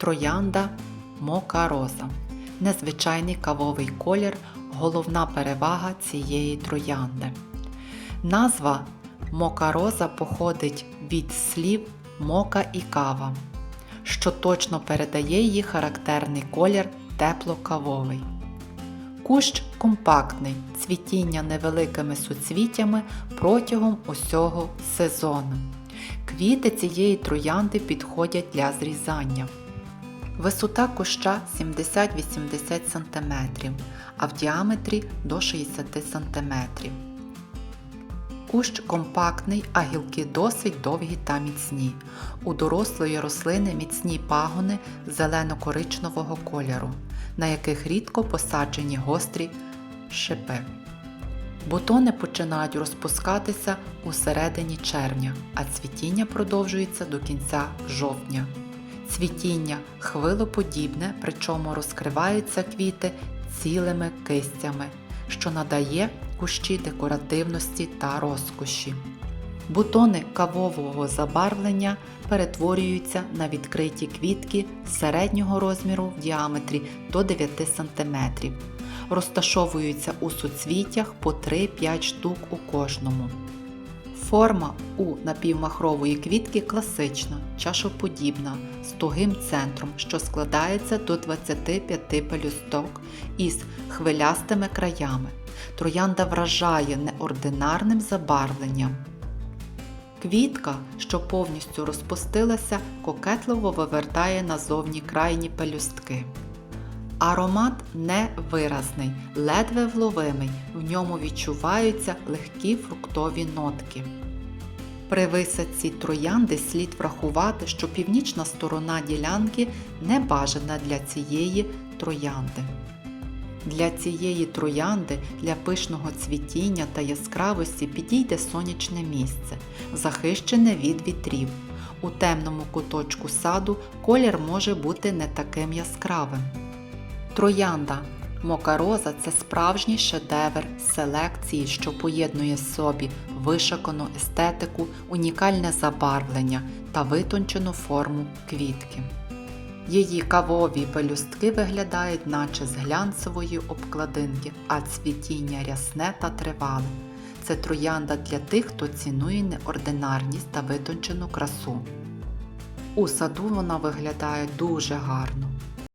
Троянда Мока Роза. Незвичайний кавовий колір головна перевага цієї троянди. Назва Мока Роза походить від слів мока і кава, що точно передає її характерний колір тепло-кавовий. Кущ компактний, цвітіння невеликими суцвіттями протягом усього сезону. Квіти цієї троянди підходять для зрізання. Висота куща 70-80 см, а в діаметрі до 60 см. Кущ компактний, а гілки досить довгі та міцні. У дорослої рослини міцні пагони зелено-коричневого кольору, на яких рідко посаджені гострі шипи. Бутони починають розпускатися у середині червня, а цвітіння продовжується до кінця жовтня. Цвітіння хвилоподібне, причому розкриваються квіти цілими кистями, що надає кущі декоративності та розкоші. Бутони кавового забарвлення перетворюються на відкриті квітки середнього розміру в діаметрі до 9 см. Розташовуються у суцвіттях по 3-5 штук у кожному. Форма у напівмахрової квітки класична, чашоподібна, з тугим центром, що складається до 25 пелюсток із хвилястими краями. Троянда вражає неординарним забарвленням. Квітка, що повністю розпустилася, кокетливо вивертає назовні крайні пелюстки. Аромат невиразний, ледве вловимий, в ньому відчуваються легкі фруктові нотки. При висадці троянди слід врахувати, що північна сторона ділянки не бажана для цієї троянди. Для цієї троянди для пишного цвітіння та яскравості підійде сонячне місце, захищене від вітрів. У темному куточку саду колір може бути не таким яскравим. Троянда Мокароза це справжній шедевр селекції, що поєднує в собі вишикану естетику, унікальне забарвлення та витончену форму квітки. Її кавові пелюстки виглядають наче з глянцевої обкладинки, а цвітіння рясне та тривале. Це троянда для тих, хто цінує неординарність та витончену красу. У саду вона виглядає дуже гарно.